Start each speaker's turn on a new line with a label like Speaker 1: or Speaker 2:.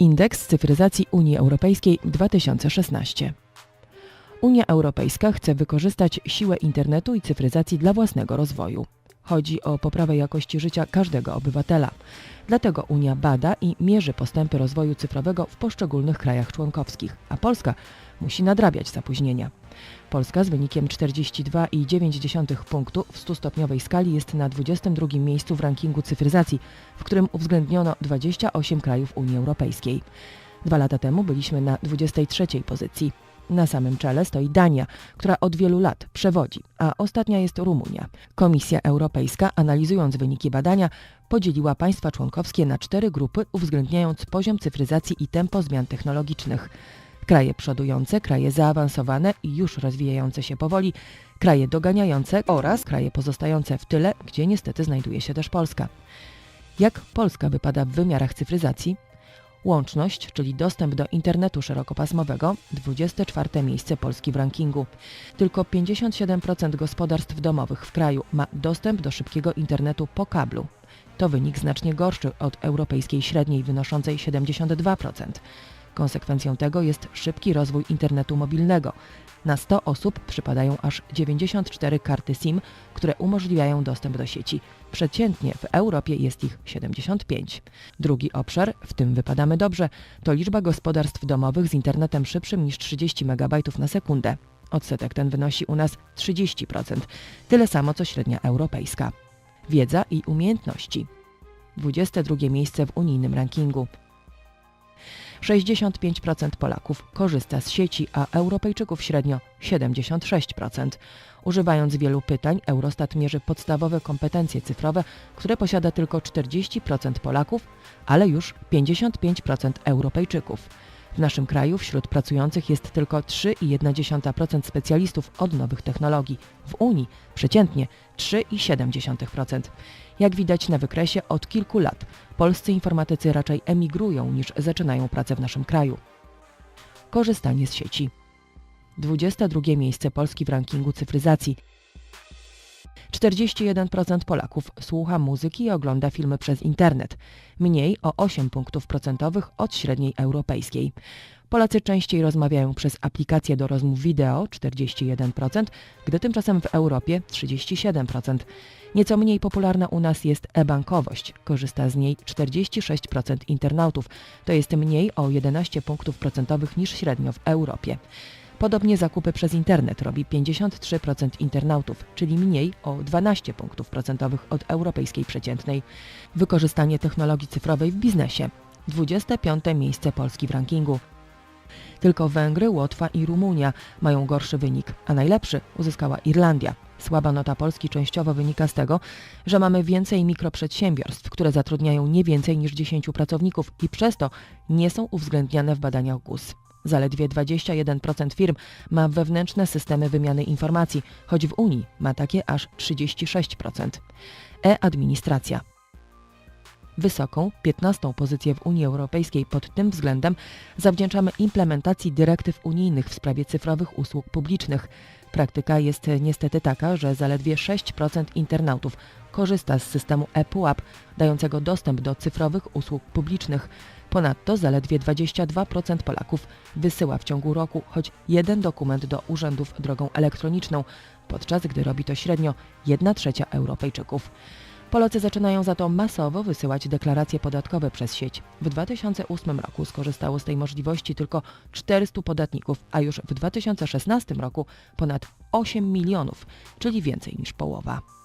Speaker 1: Indeks cyfryzacji Unii Europejskiej 2016. Unia Europejska chce wykorzystać siłę internetu i cyfryzacji dla własnego rozwoju. Chodzi o poprawę jakości życia każdego obywatela. Dlatego Unia bada i mierzy postępy rozwoju cyfrowego w poszczególnych krajach członkowskich, a Polska musi nadrabiać zapóźnienia. Polska z wynikiem 42,9 punktu w 100-stopniowej skali jest na 22 miejscu w rankingu cyfryzacji, w którym uwzględniono 28 krajów Unii Europejskiej. Dwa lata temu byliśmy na 23 pozycji. Na samym czele stoi Dania, która od wielu lat przewodzi, a ostatnia jest Rumunia. Komisja Europejska, analizując wyniki badania, podzieliła państwa członkowskie na cztery grupy, uwzględniając poziom cyfryzacji i tempo zmian technologicznych. Kraje przodujące, kraje zaawansowane i już rozwijające się powoli, kraje doganiające oraz kraje pozostające w tyle, gdzie niestety znajduje się też Polska. Jak Polska wypada w wymiarach cyfryzacji? Łączność, czyli dostęp do internetu szerokopasmowego, 24 miejsce Polski w rankingu. Tylko 57% gospodarstw domowych w kraju ma dostęp do szybkiego internetu po kablu. To wynik znacznie gorszy od europejskiej średniej wynoszącej 72%. Konsekwencją tego jest szybki rozwój internetu mobilnego. Na 100 osób przypadają aż 94 karty SIM, które umożliwiają dostęp do sieci. Przeciętnie w Europie jest ich 75. Drugi obszar, w tym wypadamy dobrze, to liczba gospodarstw domowych z internetem szybszym niż 30 MB na sekundę. Odsetek ten wynosi u nas 30%, tyle samo co średnia europejska. Wiedza i umiejętności. 22 miejsce w unijnym rankingu. 65% Polaków korzysta z sieci, a Europejczyków średnio 76%. Używając wielu pytań, Eurostat mierzy podstawowe kompetencje cyfrowe, które posiada tylko 40% Polaków, ale już 55% Europejczyków. W naszym kraju wśród pracujących jest tylko 3,1% specjalistów od nowych technologii. W Unii przeciętnie 3,7%. Jak widać na wykresie, od kilku lat polscy informatycy raczej emigrują niż zaczynają pracę w naszym kraju. Korzystanie z sieci. 22 miejsce Polski w rankingu cyfryzacji. 41% Polaków słucha muzyki i ogląda filmy przez internet, mniej o 8 punktów procentowych od średniej europejskiej. Polacy częściej rozmawiają przez aplikacje do rozmów wideo 41%, gdy tymczasem w Europie 37%. Nieco mniej popularna u nas jest e-bankowość. Korzysta z niej 46% internautów. To jest mniej o 11 punktów procentowych niż średnio w Europie. Podobnie zakupy przez internet robi 53% internautów, czyli mniej o 12 punktów procentowych od europejskiej przeciętnej. Wykorzystanie technologii cyfrowej w biznesie. 25 miejsce Polski w rankingu. Tylko Węgry, Łotwa i Rumunia mają gorszy wynik, a najlepszy uzyskała Irlandia. Słaba nota Polski częściowo wynika z tego, że mamy więcej mikroprzedsiębiorstw, które zatrudniają nie więcej niż 10 pracowników i przez to nie są uwzględniane w badaniach GUS. Zaledwie 21% firm ma wewnętrzne systemy wymiany informacji, choć w Unii ma takie aż 36%. E-administracja. Wysoką, 15. pozycję w Unii Europejskiej pod tym względem zawdzięczamy implementacji dyrektyw unijnych w sprawie cyfrowych usług publicznych. Praktyka jest niestety taka, że zaledwie 6% internautów korzysta z systemu ePUAP, dającego dostęp do cyfrowych usług publicznych. Ponadto zaledwie 22% Polaków wysyła w ciągu roku choć jeden dokument do urzędów drogą elektroniczną, podczas gdy robi to średnio 1 trzecia Europejczyków. Polacy zaczynają za to masowo wysyłać deklaracje podatkowe przez sieć. W 2008 roku skorzystało z tej możliwości tylko 400 podatników, a już w 2016 roku ponad 8 milionów, czyli więcej niż połowa.